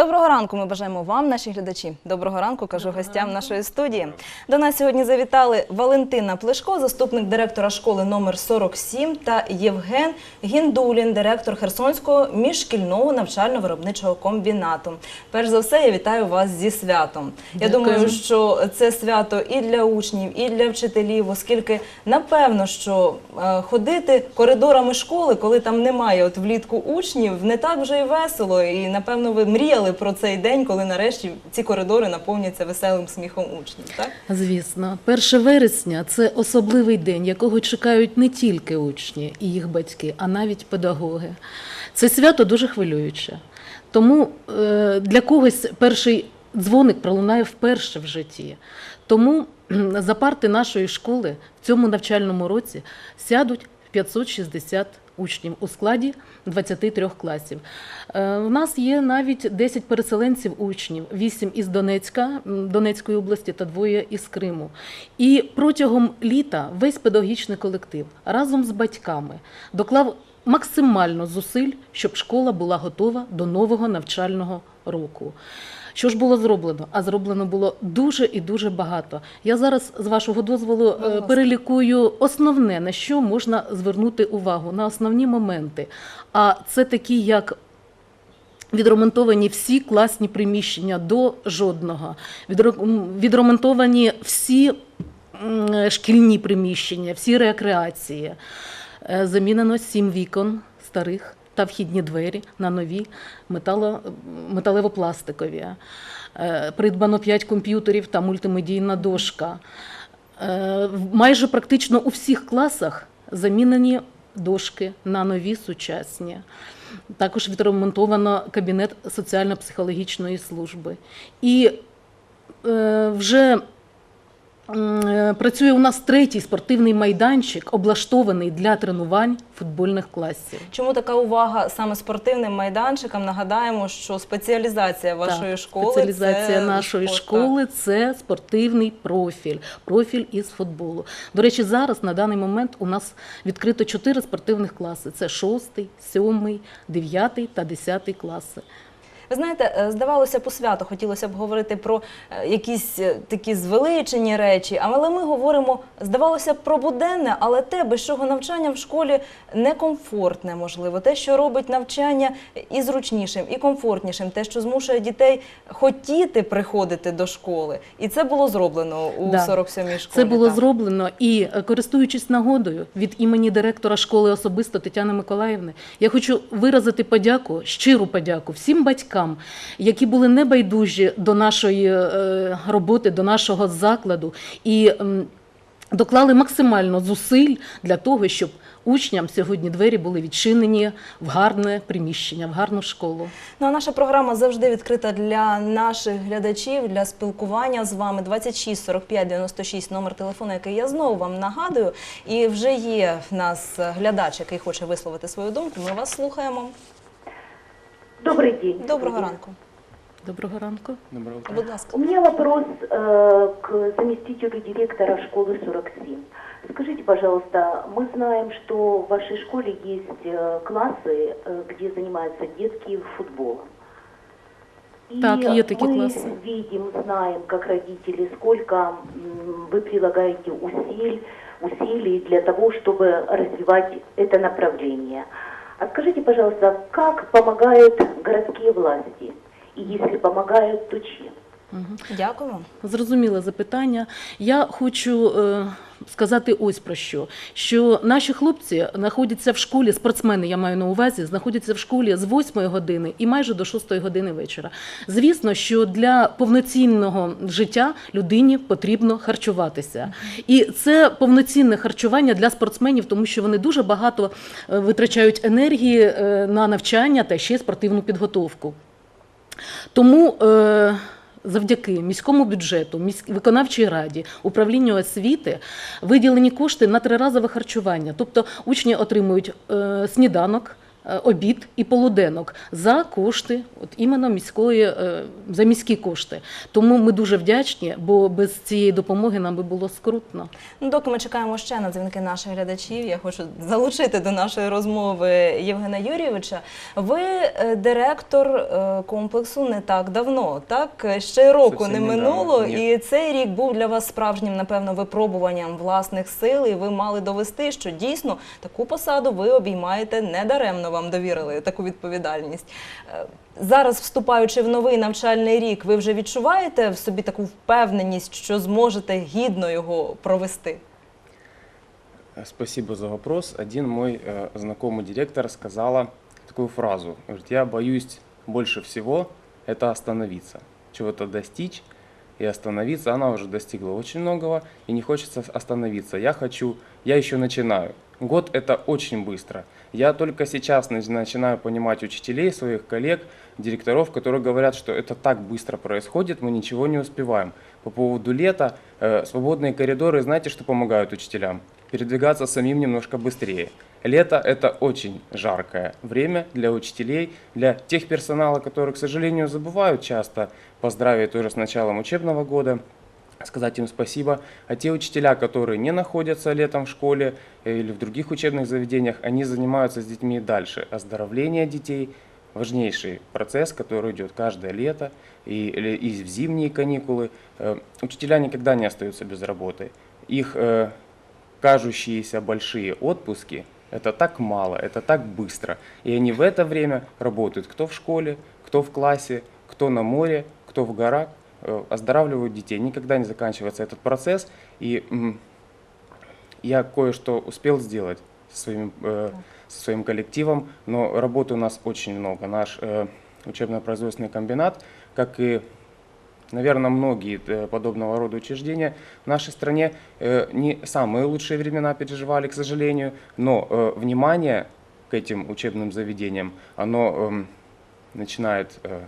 Доброго ранку. Ми бажаємо вам, наші глядачі. Доброго ранку, кажу гостям нашої студії. До нас сьогодні завітали Валентина Плешко, заступник директора школи номер 47, та Євген Гіндулін, директор Херсонського міжшкільного навчально-виробничого комбінату. Перш за все, я вітаю вас зі святом. Я Дякую. думаю, що це свято і для учнів, і для вчителів, оскільки напевно, що е, ходити коридорами школи, коли там немає от влітку учнів, не так вже й весело. І напевно ви мріяли про цей день, коли нарешті ці коридори наповняться веселим сміхом учнів. Так Звісно, 1 вересня це особливий день, якого чекають не тільки учні і їх батьки, а навіть педагоги. Це свято дуже хвилююче. Тому е, для когось перший дзвоник пролунає вперше в житті. Тому за парти нашої школи в цьому навчальному році сядуть 560 учнів у складі 23 класів. Е, У нас є навіть 10 переселенців учнів, 8 із Донецька, Донецької області та двоє із Криму. І протягом літа весь педагогічний колектив разом з батьками доклав максимально зусиль, щоб школа була готова до нового навчального року. Що ж було зроблено? А зроблено було дуже і дуже багато. Я зараз, з вашого дозволу, е, перелікую основне, на що можна звернути увагу, на основні моменти. А це такі, як Відремонтовані всі класні приміщення до жодного. Відремонтовані всі шкільні приміщення, всі рекреації. Е, Замінено сім вікон старих та вхідні двері на нові металево-пластикові. Е, Придбано 5 комп'ютерів та мультимедійна дошка. Е, Майже практично у всіх класах замінені дошки на нові сучасні. Також відремонтовано кабінет соціально-психологічної служби. І е, вже працює у нас третій спортивний майданчик, облаштований для тренувань футбольних класів. чому така увага саме спортивним майданчикам? Нагадаємо, що спеціалізація вашої Так, школи спеціалізація це нашої спорт, школи це спортивний профіль, профіль із футболу. До речі, зараз на даний момент у нас відкрито чотири спортивних класи: це шостий, сьомий, дев'ятий та десятий класи. Ви знаєте, е, здавалося б, свято хотілося б говорити про е, якісь е, такі звеличені речі, але ми говоримо, здавалося б, про буденне, але те, без чого навчання в школі некомфортне, можливо, те, що робить навчання і зручнішим, і комфортнішим, те, що змушує дітей хотіти приходити до школи. І це було зроблено у Да. 47-й школі. Це було так. зроблено і користуючись нагодою від імені директора школи особисто Тетяни Миколаївни, я хочу виразити подяку, щиру подяку всім батькам, які були небайдужі до нашої е, роботи, до нашого закладу і доклали максимально зусиль для того, щоб учням сьогодні двері були відчинені в гарне приміщення, в гарну школу. Ну, а наша програма завжди відкрита для наших глядачів, для спілкування з вами. 26 45 96 номер телефону, який я знову вам нагадую. І вже є в нас глядач, який хоче висловити свою думку. Ми вас слухаємо. Добрый день. Доброго ранку. Доброго ранку. Доброе утро. Будь ласка. У меня вопрос э, к заместителю директора школы 47. Скажите, пожалуйста, мы знаем, что в вашей школе есть э, классы, э, где занимаются детки футболом. И Так, есть такие мы классы. видим, знаем, как родители, сколько вы прилагаете усилий, усилий для того, чтобы развивать это направление. А скажите, пожалуйста, как помогают городские власти? И если помогают, то чем? Дякую. Зрозуміле запитання. Я хочу е, сказати ось про що: що наші хлопці знаходяться в школі, спортсмени, я маю на увазі, знаходяться в школі з 8 години і майже до 6 години вечора. Звісно, що для повноцінного життя людині потрібно харчуватися. І це повноцінне харчування для спортсменів, тому що вони дуже багато е, витрачають енергії е, на навчання та ще спортивну підготовку. Тому е, завдяки міському бюджету, міськ... виконавчій раді, управлінню освіти виділені кошти на триразове харчування. Тобто учні отримують е, сніданок. Е, обід і полуденок за кошти, от іменно міської е, за міські кошти. Тому ми дуже вдячні, бо без цієї допомоги нам би було скрутно. Ну, доки ми чекаємо ще на дзвінки наших глядачів, я хочу залучити до нашої розмови Євгена Юрійовича. Ви е, директор комплексу не так давно, так ще року не минуло, і цей рік був для вас справжнім, напевно, випробуванням власних сил. І ви мали довести, що дійсно таку посаду ви обіймаєте недаремно. Вам довірили таку відповідальність. Е, Зараз, вступаючи в новий навчальний рік, ви вже відчуваєте в собі таку впевненість, що зможете гідно його провести? Э, Спасибо за вопрос. Один мой э, знакомый директор сказала такую фразу. Говорит, я боюсь больше всего это остановиться, чего-то достичь и остановиться. Она уже достигла очень многого и не хочется остановиться. Я хочу, я еще начинаю. Год это очень быстро. Я только сейчас нач- начинаю понимать учителей, своих коллег, директоров, которые говорят, что это так быстро происходит, мы ничего не успеваем. По поводу лета, э, свободные коридоры, знаете, что помогают учителям? Передвигаться самим немножко быстрее. Лето – это очень жаркое время для учителей, для тех персонала, которые, к сожалению, забывают часто поздравить тоже с началом учебного года, сказать им спасибо. А те учителя, которые не находятся летом в школе э, или в других учебных заведениях, они занимаются с детьми дальше. Оздоровление детей – важнейший процесс, который идет каждое лето и, и в зимние каникулы. Э, Учителя никогда не остаются без работы. Их э, кажущиеся большие отпуски – это так мало, это так быстро. И они в это время работают кто в школе, кто в классе, кто на море, кто в горах, оздоравливают детей. Никогда не заканчивается этот процесс. И я кое-что успел сделать со своим, э, со своим коллективом, но работы у нас очень много. Наш э, учебно-производственный комбинат, как и Наверное, многие э, подобного рода учреждения в нашей стране э, не самые лучшие времена переживали, к сожалению, но э, внимание к этим учебным заведениям, оно эм, начинает э,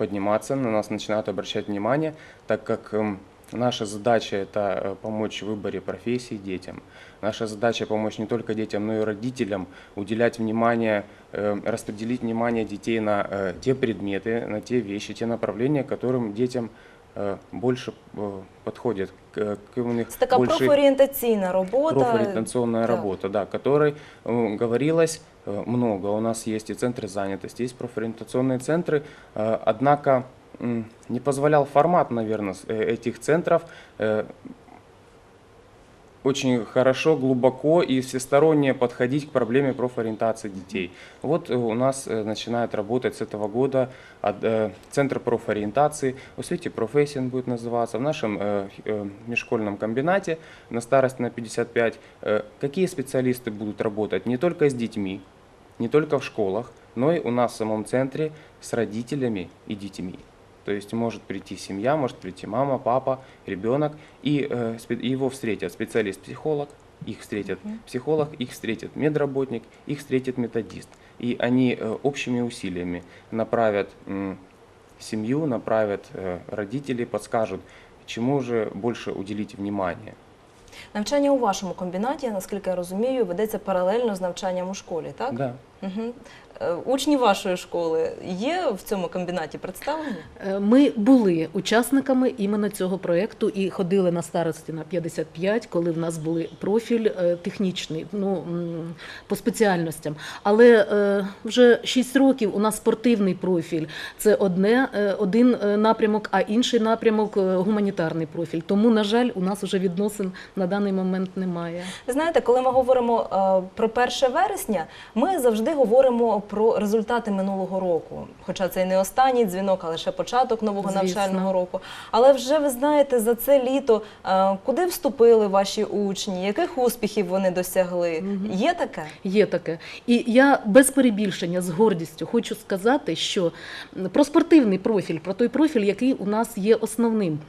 подниматься, на нас начинают обращать внимание, так как эм, наша задача это э, помочь в выборе профессии детям. Наша задача помочь не только детям, но и родителям уделять внимание, э, распределить внимание детей на э, те предметы, на те вещи, те направления, которым детям э, больше э, подходят, к, к у них Це така больше профорієнтаційна робота. профориентационная да. работа, да, которой э, говорилось э, много. У нас есть и центры занятости, есть профориентационные центры, э, однако м, не позволял формат, наверное, этих центров э, очень хорошо, глубоко и всесторонне подходить к проблеме профориентации детей. Вот э, у нас э, начинает работать с этого года э, Центр профориентации, в свете профессии он будет называться, в нашем межшкольном комбинате на старость на 55. Э, Какие специалисты будут работать не только с детьми, не только в школах, но и у нас в самом центре с родителями и детьми. То есть может прийти семья, может прийти мама, папа, ребенок, и э, спе- его встретят специалист-психолог, их встретят психолог, их встретит медработник, их встретит методист. И они э, общими усилиями направят м, семью, направят э, родителей, подскажут, чему же больше уделить внимание. Навчання у вашому комбінаті, наскільки я розумію, ведеться паралельно з навчанням у школі, так? Да. Угу. Учні вашої школи є в цьому комбінаті представлені? Е, Ми були учасниками іменно цього проєкту і ходили на старості на 55, коли в нас були профіль е, технічний, ну по спеціальностям. Але е, вже 6 років у нас спортивний профіль. Це одне, е, один е, напрямок, а інший напрямок е, гуманітарний профіль. Тому, на жаль, у нас вже відносин на даний момент немає. Ви знаєте, коли ми говоримо е, про 1 вересня, ми завжди говоримо про результати минулого року. Хоча це і не останній дзвінок, а лише початок нового Звісно. навчального року. Але вже ви знаєте, за це літо е, куди вступили ваші учні, яких успіхів вони досягли? Є таке? Є таке. І я без перебільшення з гордістю хочу сказати, що про спортивний профіль, про той профіль, який у нас є основним.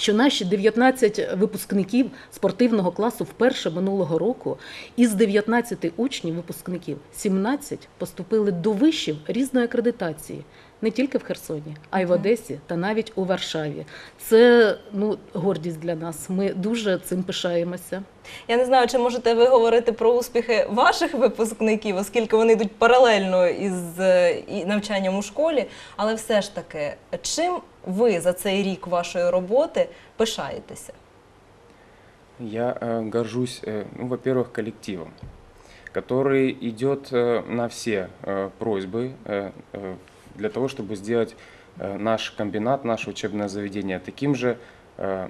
Що наші 19 випускників спортивного класу вперше минулого року із 19 учнів випускників 17 поступили до вишів різної акредитації. не тільки в Херсоні, а й в Одесі та навіть у Варшаві. Це ну, гордість для нас. Ми дуже цим пишаємося. Я не знаю, чи можете ви говорити про успіхи ваших випускників, оскільки вони йдуть паралельно із е, навчанням у школі. Але все ж таки, чим ви за цей рік вашої роботи пишаєтеся? Я э, горжусь, э, ну, во-первых, коллективом, который идет э, на все э, просьбы э, э, для того, чтобы сделать э, наш комбинат, наше учебное заведение таким же э,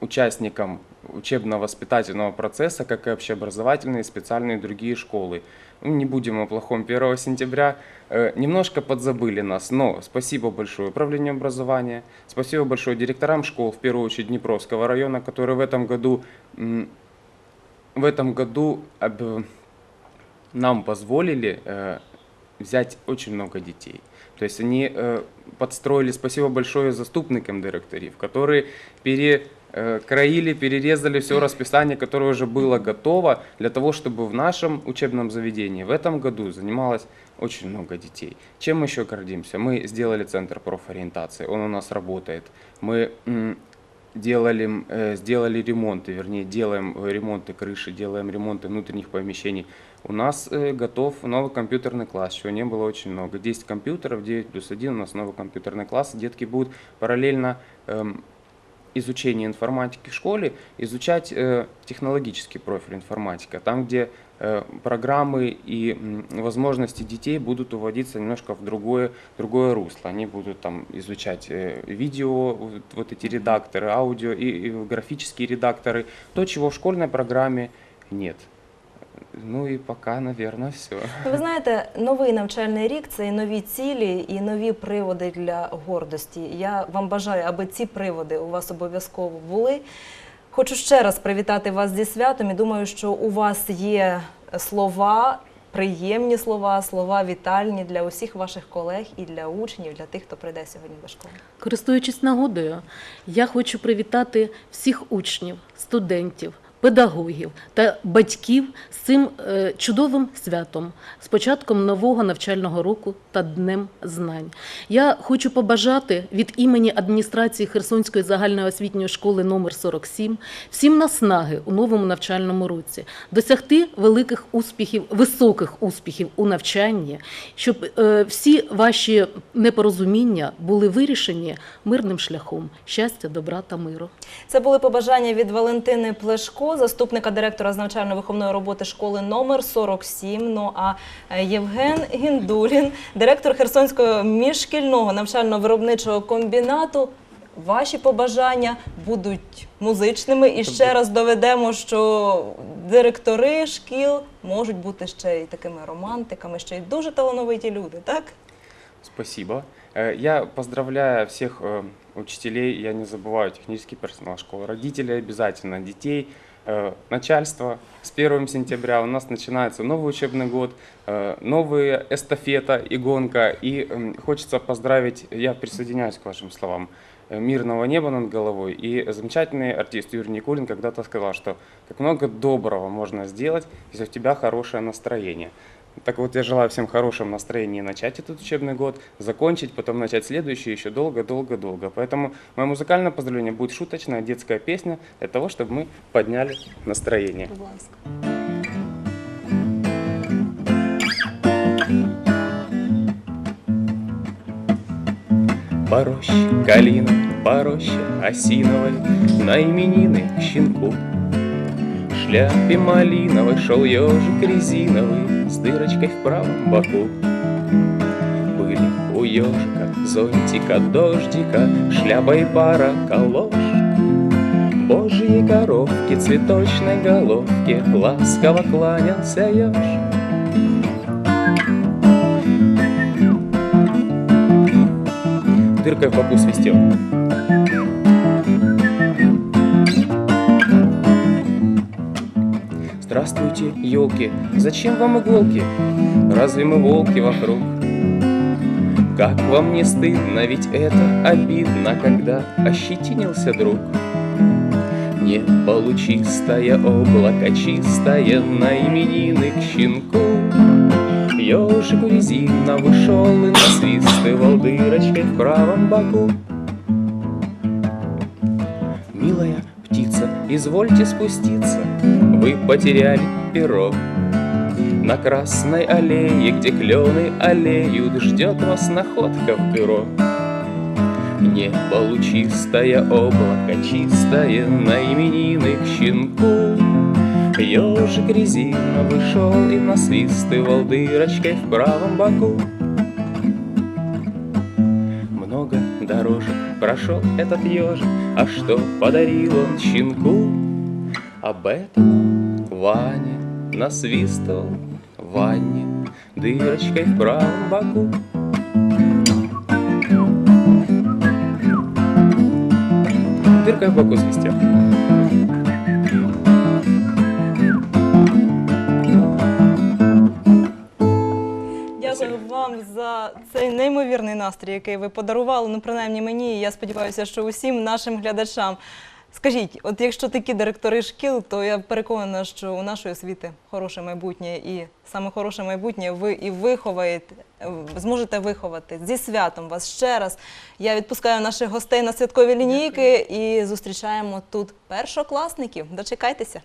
участником учебно-воспитательного процесса, как и общеобразовательные специальные другие школы. Ну, не будем о плохом 1 сентября. Э, Немножко подзабыли нас, но спасибо большое управлению образования, спасибо большое директорам школ, в первую очередь Днепровского района, которые в этом году, в этом году нам позволили э, взять очень много детей. То есть они э, подстроили, спасибо большое заступникам директорів, которые перекроили, перерезали все расписание, которое уже было готово для того, чтобы в нашем учебном заведении в этом году занималось очень много детей. Чем мы еще гордимся? Мы сделали центр профориентации, он у нас работает. Мы делали, э, сделали ремонты, вернее, делаем э, ремонты крыши, делаем ремонты внутренних помещений. У нас э, готов новый компьютерный класс, чего не было очень много. 10 компьютеров, 9 плюс 1 у нас новый компьютерный класс. Детки будут параллельно эм, изучения информатики в школе изучать э, технологический профиль информатика, там, где э, программы и возможности детей будут уводиться немножко в другое, другое русло. Они будут там изучать э, видео, вот эти редакторы, аудио и, и графические редакторы, то, чего в школьной программе нет. Ну и пока, наверное, все. Ви знаєте, новий навчальний рік це і нові цілі, і нові приводи для гордості. Я вам бажаю, аби ці приводи у вас обов'язково були. Хочу ще раз привітати вас зі святом і думаю, що у вас є слова, приємні слова, слова вітальні для усіх ваших колег і для учнів, для тих, хто прийде сьогодні до школи. Користуючись нагодою, я хочу привітати всіх учнів, студентів, педагогів та батьків з цим е, чудовим святом, з початком нового навчального року та Днем знань. Я хочу побажати від імені адміністрації Херсонської загальної освітньої школи номер 47 всім наснаги у новому навчальному році, досягти великих успіхів, високих успіхів у навчанні, щоб е, всі ваші непорозуміння були вирішені мирним шляхом щастя, добра та миру. Це були побажання від Валентини Плешко, заступника директора з навчально-виховної роботи школи номер 47. Ну а е, Євген Гіндулін, директор Херсонського міжшкільного навчально-виробничого комбінату. Ваші побажання будуть музичними, і ще раз доведемо, що директори шкіл можуть бути ще й такими романтиками, ще й дуже талановиті люди, так? Спасибо. Э, Я поздравляю всех э, учителей, я не забываю технический персонал школы, родителей обязательно, детей, э, начальство. С 1 сентября у нас начинается новый учебный год, э, новая эстафета и гонка. И м, хочется поздравить, я присоединяюсь к вашим словам, э, мирного неба над головой. И замечательный артист Юрий Никулин когда-то сказал, что как много доброго можно сделать, если у тебя хорошее настроение. Так вот, я желаю всем хорошем настроении начать этот учебный год, закончить, потом начать следующий еще долго-долго-долго. Поэтому мое музыкальное поздравление будет шуточная детская песня для того, чтобы мы подняли настроение. По роще калина, по роще осиновой, На именины к щенку. В шляпе малиновой шел ежик резиновый С дырочкой в правом боку. Были у ежика зонтика, дождика, Шляпа и пара калош. Божьей коровке, цветочной головке Ласково кланялся еж. Дыркой в боку свистел. Здравствуйте, елки, зачем вам иголки? Разве мы волки вокруг? Как вам не стыдно, ведь это обидно, когда ощетинился друг. Небо лучистое, облако чистое, на именины к щенку. Ежик у резина вышел и насвистывал дырочкой в правом боку. Милая птица, извольте спуститься, вы потеряли перо. На красной аллее, где клены аллеют, ждет вас находка в бюро. Небо лучистое, облако чистое, на именины к щенку. Ежик резина вышел и насвистывал дырочкой в правом боку. Много дорожек прошел этот ежик, а что подарил он щенку? Об этом Ваня насвистывал Ване дырочкой в правом боку. Дыркой в боку свистел. Дякую вам за цей неймовірний настрій, який ви подарували. Ну, принаймні мені, і я сподіваюся, що усім нашим глядачам. Скажіть, от якщо такі директори шкіл, то я переконана, що у нашої освіти хороше майбутнє, і саме хороше майбутнє ви і виховаєте, зможете виховати зі святом вас ще раз. Я відпускаю наших гостей на святкові лінійки і зустрічаємо тут першокласників. Дочекайтеся.